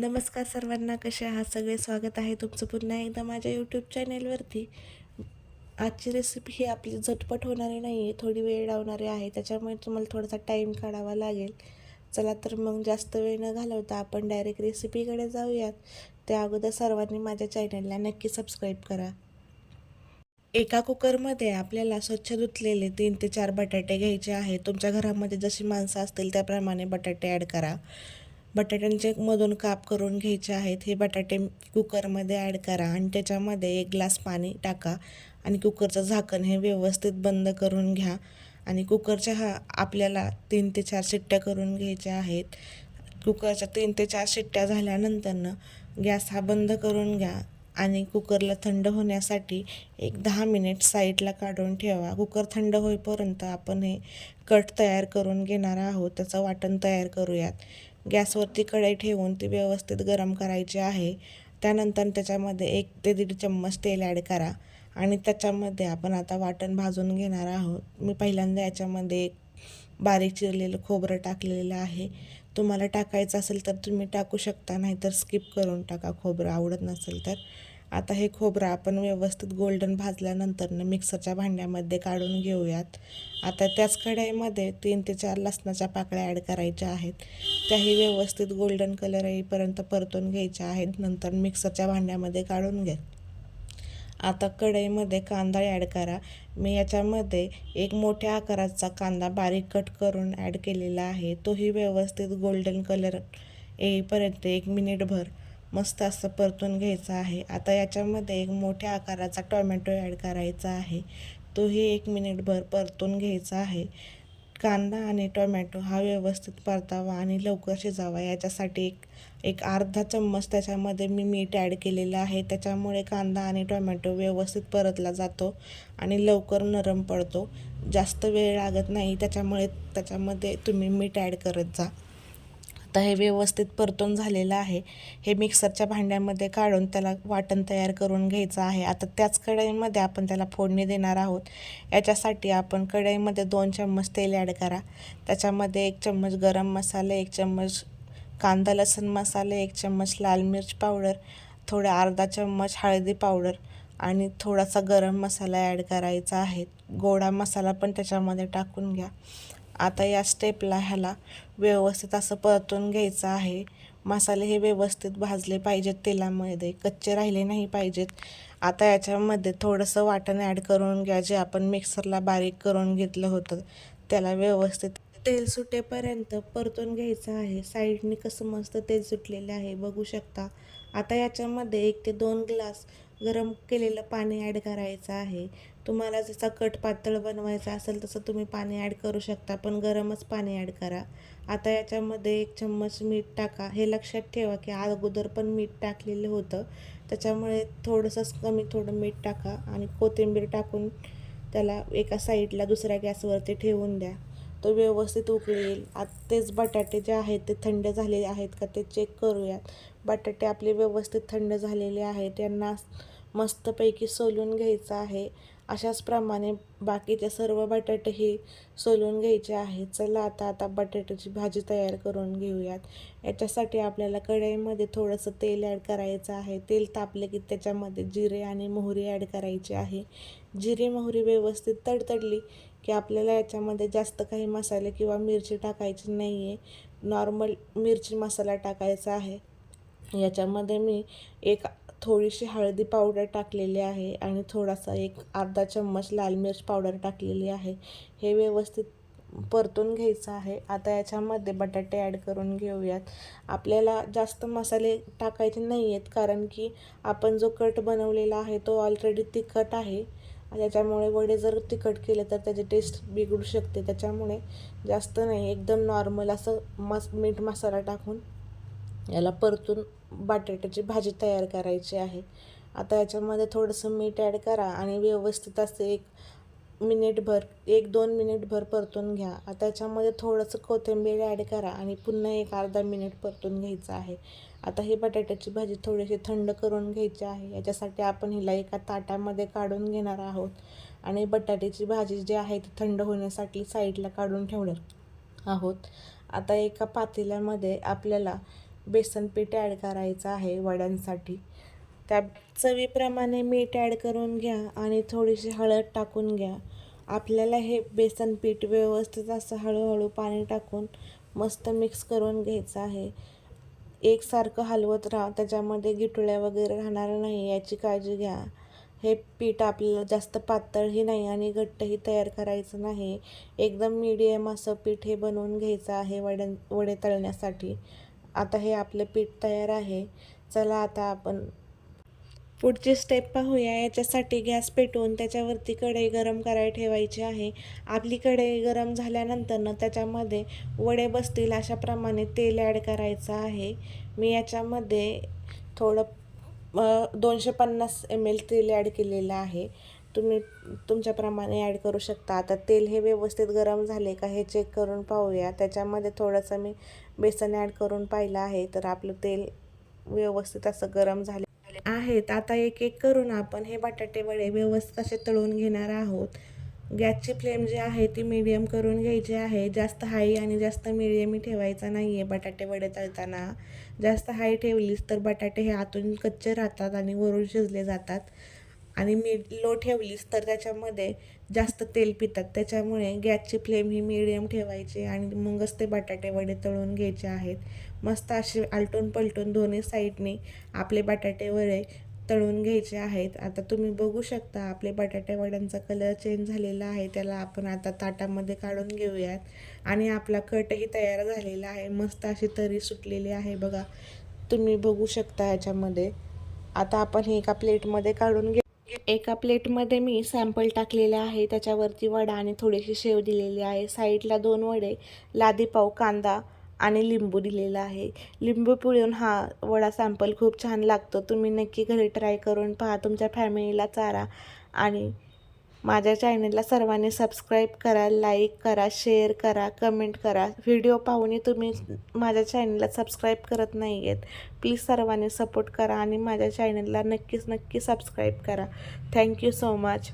नमस्कार सर्वांना कसे आहात? सगळे स्वागत आहे तुमचं पुन्हा एकदा माझ्या यूट्यूब चॅनेलवरती आजची रेसिपी ही आपली झटपट होणारी नाही आहे थोडी वेळ लावणारी आहे त्याच्यामुळे तुम्हाला थोडासा टाईम काढावा लागेल. चला तर मग जास्त वेळ न घालवता आपण डायरेक्ट रेसिपीकडे जाऊयात. त्या अगोदर सर्वांनी माझ्या चॅनलला नक्की सबस्क्राईब करा. एका कुकरमध्ये आपल्याला स्वच्छ धुतलेले तीन ते चार बटाटे घ्यायचे आहेत. तुमच्या घरामध्ये जशी माणसं असतील त्याप्रमाणे बटाटे ॲड करा. बटाट्यांचे मधून काप करून घ्यायचे आहेत. हे बटाटे कुकरमध्ये ॲड करा आणि त्याच्यामध्ये एक ग्लास पाणी टाका आणि कुकरचं झाकण हे व्यवस्थित बंद करून घ्या. आणि कुकरच्या हा आपल्याला तीन ते चार शिट्ट्या करून घ्यायच्या आहेत. कुकरच्या तीन ते चार शिट्ट्या झाल्यानंतरनं गॅस हा बंद करून घ्या आणि कुकरला थंड होण्यासाठी एक दहा मिनिट साईडला काढून ठेवा. कुकर थंड होईपर्यंत आपण हे कट तयार करून घेणार आहोत. त्याचं वाटण तयार करूयात. गॅसवरती कढई ठेवून ती व्यवस्थित गरम करायची आहे. त्यानंतर त्याच्यामध्ये एक ते दीड चम्मच तेल ॲड करा आणि त्याच्यामध्ये आपण आता वाटण भाजून घेणार आहोत. मी पहिल्यांदा याच्यामध्ये एक बारीक चिरलेलं खोबरं टाकलेलं आहे. तुम्हाला टाकायचं असेल तर तुम्ही टाकू शकता नाहीतर स्किप करून टाका. खोबरं आवडत नसेल तर. आता हे खोबरं आपण व्यवस्थित गोल्डन भाजल्यानंतर मिक्सरच्या भांड्यामध्ये काढून घेऊयात. आता त्याच कढईमध्ये तीन ते चार लसणाच्या पाकळ्या ॲड करायच्या आहेत. त्याही व्यवस्थित गोल्डन कलर येईपर्यंत परतून घ्यायच्या आहेत. नंतर मिक्सरच्या भांड्यामध्ये काढून घ्या. आता कढईमध्ये कांदा ॲड करा. मी याच्यामध्ये एक मोठ्या आकाराचा कांदा बारीक कट करून ॲड केलेला आहे. तोही व्यवस्थित गोल्डन कलर येईपर्यंत एक मिनिटभर मस्त असं परतून घ्यायचं आहे. आता याच्यामध्ये एक मोठ्या आकाराचा टोमॅटो ॲड करायचा आहे. तोही एक मिनिटभर परतून घ्यायचा आहे. कांदा आणि टोमॅटो हा व्यवस्थित परतावा आणि लवकर शिजावा. याच्यासाठी एक एक अर्धा चम्मच त्याच्यामध्ये मी मीठ ॲड केलेलं आहे. त्याच्यामुळे कांदा आणि टोमॅटो व्यवस्थित परतला जातो आणि लवकर नरम पडतो. जास्त वेळ लागत नाही. त्याच्यामुळे त्याच्यामध्ये तुम्ही मीठ ॲड करत जा. आता हे व्यवस्थित परतून झालेलं आहे. हे मिक्सरच्या भांड्यामध्ये काढून त्याला वाटण तयार करून घ्यायचं आहे. आता त्याच कढईमध्ये आपण त्याला फोडणी देणार आहोत. याच्यासाठी आपण कढईमध्ये दोन चम्मच तेल ॲड करा. त्याच्यामध्ये एक चम्मच गरम मसाला एक चम्मच कांदा लसूण मसाले एक चम्मच लाल मिर्च पावडर थोडा अर्धा चम्मच हळदी पावडर आणि थोडासा गरम मसाला ॲड करायचा आहे. गोडा मसाला पण त्याच्यामध्ये टाकून घ्या. आता या स्टेपला ह्याला व्यवस्थित असं परतून घ्यायचं आहे. मसाले हे व्यवस्थित भाजले पाहिजेत तेलामध्ये कच्चे राहिले नाही पाहिजेत. आता याच्यामध्ये थोडंसं वाटण ॲड करून घ्या जे आपण मिक्सरला बारीक करून घेतलं होतं. त्याला व्यवस्थित तेल सुटेपर्यंत परतून घ्यायचं आहे. साईडने कसं मस्त तेल सुटलेलं आहे बघू शकता. आता याच्यामध्ये एक ते दोन ग्लास गरम केलेलं पाणी ॲड करायचं आहे. तुम्हाला जसा कट पातळ बनवायचा असेल तसं तुम्ही पाणी ॲड करू शकता पण गरमच पाणी ॲड करा. आता याच्यामध्ये एक चम्मच मीठ टाका. हे लक्षात ठेवा की अगोदर पण मीठ टाकलेलं होतं. त्याच्यामुळे थोडंसंच कमी थोडं मीठ टाका आणि कोथिंबीर टाकून त्याला एका साईडला दुसऱ्या गॅसवरती ठेवून द्या. तो व्यवस्थित उकळेल. आत्तेच बटाटे जे आहेत ते थंड झालेले आहेत का ते चेक करूयात. बटाटे आपले व्यवस्थित थंड झालेले आहेत. यांना मस्तपैकी सोलून घ्यायचं आहे. अशाच प्रमाणे बाकीचे सर्व बटाटेही सोलून घ्यायचे आहेत चला आता आता बटाट्याची भाजी तयार करून घेऊयात. याच्यासाठी आपल्याला कढईमध्ये थोडंसं तेल ॲड करायचं आहे. तेल तापले की त्याच्यामध्ये जिरे आणि मोहरी ॲड करायची आहे. जिरे मोहरी व्यवस्थित तडतडली की आपल्याला याच्यामध्ये जास्त काही मसाले किंवा मिरची टाकायची नाही आहे नॉर्मल मिरची मसाला टाकायचा आहे. याच्यामध्ये मी एक थोडीशी हळदी पावडर टाकलेली आहे आणि थोडासा एक अर्धा चम्मच लाल मिरच पावडर टाकलेली आहे. हे व्यवस्थित परतून घ्यायचं आहे. आता याच्यामध्ये बटाटे ॲड करून घेऊयात. आपल्याला जास्त मसाले टाकायचे नाही आहेत कारण की आपण जो कट बनवलेला आहे तो ऑलरेडी तिखट आहे. त्याच्यामुळे वडे जर तिखट केले तर त्याची टेस्ट बिघडू शकते. त्याच्यामुळे जास्त नाही एकदम नॉर्मल असं मस मीठ मसाला टाकून याला परतून बटाट्याची भाजी तयार करायची आहे. आता याच्यामध्ये थोडंसं मीठ ॲड करा आणि व्यवस्थित असं एक मिनिटभर एक दोन मिनिटभर परतून घ्या. आता याच्यामध्ये थोडंसं कोथिंबीर ॲड करा आणि पुन्हा एक अर्धा मिनिट परतून घ्यायचं आहे. आता ही बटाट्याची भाजी थोडीशी थंड करून घ्यायची आहे. याच्यासाठी आपण हिला एका ताटामध्ये काढून घेणार आहोत. आणि बटाट्याची भाजी जी आहे ती थंड होण्यासाठी साईडला काढून ठेवणार आहोत. आता एका पातेल्यामध्ये आपल्याला बेसन पीठ ॲड करायचं आहे वड्यांसाठी. त्या चवीप्रमाणे मीठ ॲड करून घ्या आणि थोडीशी हळद टाकून घ्या. आपल्याला हे बेसन पीठ व्यवस्थित असं हळूहळू पाणी टाकून मस्त मिक्स करून घ्यायचं आहे. एकसारखं हलवत राहा. त्याच्यामध्ये गिटुळ्या वगैरे राहणार नाही याची काळजी घ्या. हे पीठ आपल्याला जास्त पातळही नाही आणि घट्टही तयार करायचं नाही. एकदम मीडियम असं पीठ हे बनवून घ्यायचं आहे वड्यां वडे तळण्यासाठी. आता हे आपलं पीठ तयार आहे. चला आता आपण पुढची स्टेप पाहूया. याच्यासाठी गॅस पेटवून त्याच्यावरती कढई गरम करायला ठेवायची आहे. आपली कढई गरम झाल्यानंतर ना त्याच्यामध्ये वडे बसतील अशाप्रमाणे तेल ॲड करायचं आहे. मी याच्यामध्ये थोडं दोनशे पन्नास एम एल तेल ॲड केलेलं आहे. तुम्ही तुमच्याप्रमाणे ॲड करू शकता. आता तेल हे व्यवस्थित गरम झाले का हे चेक करून पाहूया. त्याच्यामध्ये थोडंसं मी बेसन ॲड करून पाहिलं आहे. तर आपलं तेल व्यवस्थित असं गरम झाले. आहेत. आता एक एक करून आपण हे बटाटे वडे व्यवस्थित असे तळून घेणार आहोत. गॅसची फ्लेम जी आहे ती मीडियम करून घ्यायची आहे. जास्त हाई आणि जास्त मिडियमही ठेवायचा नाही आहे बटाटे वडे तळताना. जास्त हाई ठेवलीस तर बटाटे हे आतून कच्चे राहतात आणि वरून शिजले जातात. आणि मी लो ठेवलीस तर त्याच्यामध्ये जास्त तेल पितात. त्याच्यामुळे गॅसची फ्लेम ही मिडियम ठेवायची आणि मगच ते बटाटे वडे तळून घ्यायचे आहेत. मस्त असे आलटून पलटून दोन्ही साईडने आपले बटाटे वडे तळून घ्यायचे आहेत. आता तुम्ही बघू शकता आपले बटाटे वड्यांचा कलर चेंज झालेला आहे. त्याला आपण आता ताटामध्ये काढून घेऊयात. आणि आपला कटही तयार झालेला आहे. मस्त अशी तरी सुटलेली आहे बघा. तुम्ही बघू शकता ह्याच्यामध्ये आता आपण हे एका प्लेटमध्ये काढून घे एका प्लेटमध्ये मी सॅम्पल टाकलेले आहे त्याच्यावरती वडा आणि थोडीशी शेव दिलेली आहे. साईडला दोन वडे लादी पाव कांदा आणि लिंबू दिलेला आहे. लिंबू पिळून हा वडा सॅम्पल खूप छान लागतो. तुम्ही नक्की घरी ट्राय करून पहा. तुमच्या फॅमिलीला चारा आणि माझ्या चॅनलला सर्वांनी सबस्क्राईब करा लाईक करा शेअर करा कमेंट करा. व्हिडिओ पाहूनही तुम्ही माझ्या चॅनलला सबस्क्राईब करत नाही आहेत प्लीज सर्वांनी सपोर्ट करा आणि माझ्या चॅनलला नक्कीच नक्की सबस्क्राईब करा. Thank you so much.